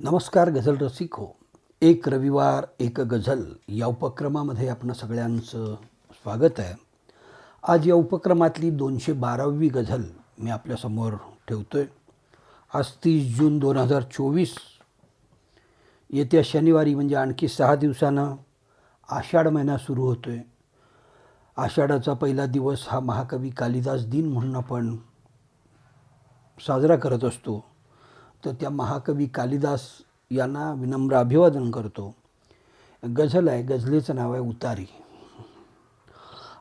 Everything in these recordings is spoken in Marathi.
नमस्कार गझल रसिक हो. एक रविवार एक गझल या उपक्रमामध्ये आपण सगळ्यांचं स्वागत आहे. आज या उपक्रमातली दोनशे बारावी गझल मी आपल्यासमोर ठेवतो आहे आज तीस जून दोन हजार चोवीस. येत्या शनिवारी म्हणजे आणखी सहा दिवसानं आषाढ महिना सुरू होतो आहे आषाढाचा पहिला दिवस हा महाकवी कालिदास दिन म्हणून आपण साजरा करत असतो. तर त्या महाकवी कालिदास यांना विनम्र अभिवादन करतो. गझल आहे गझलेचं नाव आहे उतारी.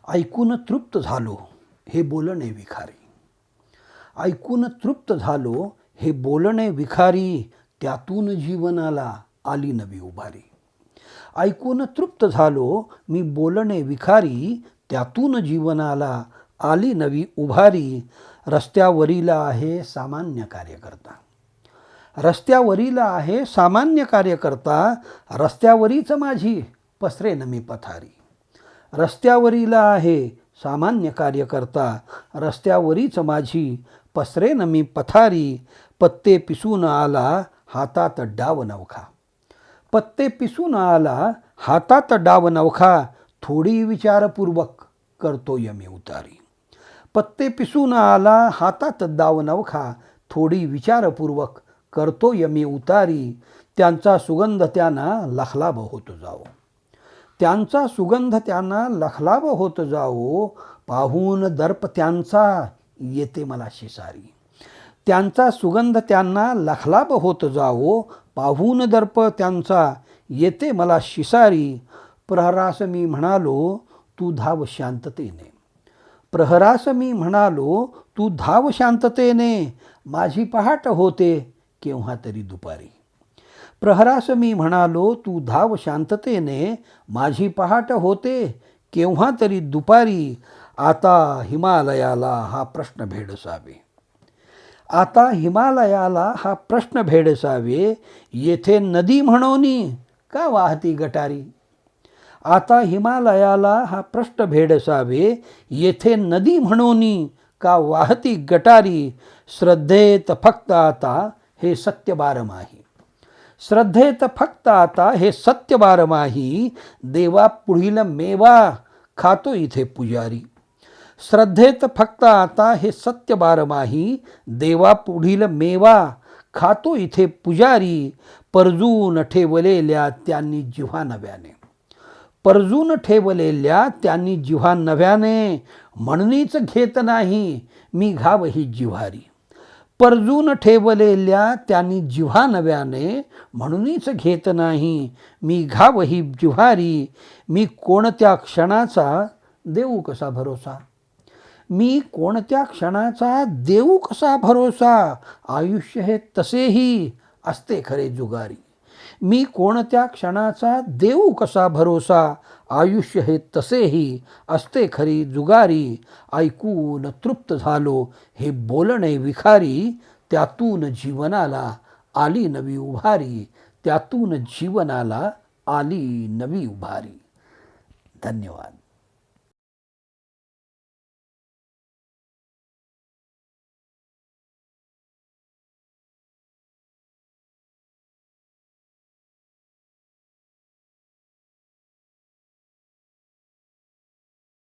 ऐकून तृप्त झालो हे बोलणे विखारी ऐकून तृप्त झालो हे बोलणे विखारी त्यातून जीवनाला आली नवी उभारी. ऐकून तृप्त झालो मी बोलणे विखारी त्यातून जीवनाला आली नवी उभारी. रस्त्यावरीला आहे सामान्य कार्यकर्ता. रस्त्यावरीला आहे सामान्य कार्यकर्ता रस्त्यावरीच माझी पसरेन मी पथारी. रस्त्यावरीला आहे सामान्य कार्यकर्ता रस्त्यावरीच माझी पसरेन मी पथारी पत्ते पिसून आला हातात डाव नवखा. पत्ते पिसून आला हातात डाव नवखा थोडी विचारपूर्वक करतोय मी उतारी. पत्ते पिसून आला हातात डाव नवखा थोडी विचारपूर्वक करतोय मी उतारी त्यांचा सुगंध त्यांना लखलाभ होत जावो. त्यांचा सुगंध त्यांना लखलाभ होत जावो. पाहून दर्प त्यांचा येते मला शिसारी. त्यांचा सुगंध त्यांना लखलाभ होत जावो. पाहून दर्प त्यांचा येते मला शिसारी. प्रहरास मी म्हणालो तू धाव शांततेने. प्रहरास मी म्हणालो तू धाव शांततेने. माझी पहाट होते. केव्हा तरी दुपारी. प्रहरास मी म्हणालो तू धाव शांततेने माझी पहाट होते केव्हा तरी दुपारी. आता हिमालयाला हा प्रश्न भेडसावे. आता हिमालयाला हा प्रश्न भेडसावे येथे नदी म्हणोनी का वाहती गटारी? आता हिमालयाला हा प्रश्न भेडसावे येथे नदी म्हणोनी का वाहती गटारी? श्रद्धेत फक्त आता हे सत्य बारमाही श्रद्धेत फक्त आता हे सत्य बारमाही देवा पुढील मेवा खातो इथे पुजारी. श्रद्धेत फक्त आता हे सत्य बारमाही देवा पुढील मेवा खातो इथे पुजारी परजून ठेवलेल्या त्यांनी जिव्हा नव्याने. परजून ठेवलेल्या त्यांनी जिव्हा नव्याने म्हणणीच घेत नाही मी घाव ही जिव्हारी. परजून ठेवलेल्या त्यांनी जिव्हा नव्याने म्हणूनच घेत नाही. मी घावही जिव्हारी मी कोणत्या क्षणाचा देऊ कसा भरोसा? मी कोणत्या क्षणाचा देऊ कसा भरोसा? आयुष्य हे तसेही असते खरे जुगारी. मी कोणत्या क्षणाचा देऊ कसा भरोसा? आयुष्य हे तसेही असते खरी जुगारी. ऐकून तृप्त झालो हे बोलणे विखारी. त्यातून जीवनाला आली नवी उभारी. त्यातून जीवनाला आली नवी उभारी. धन्यवाद.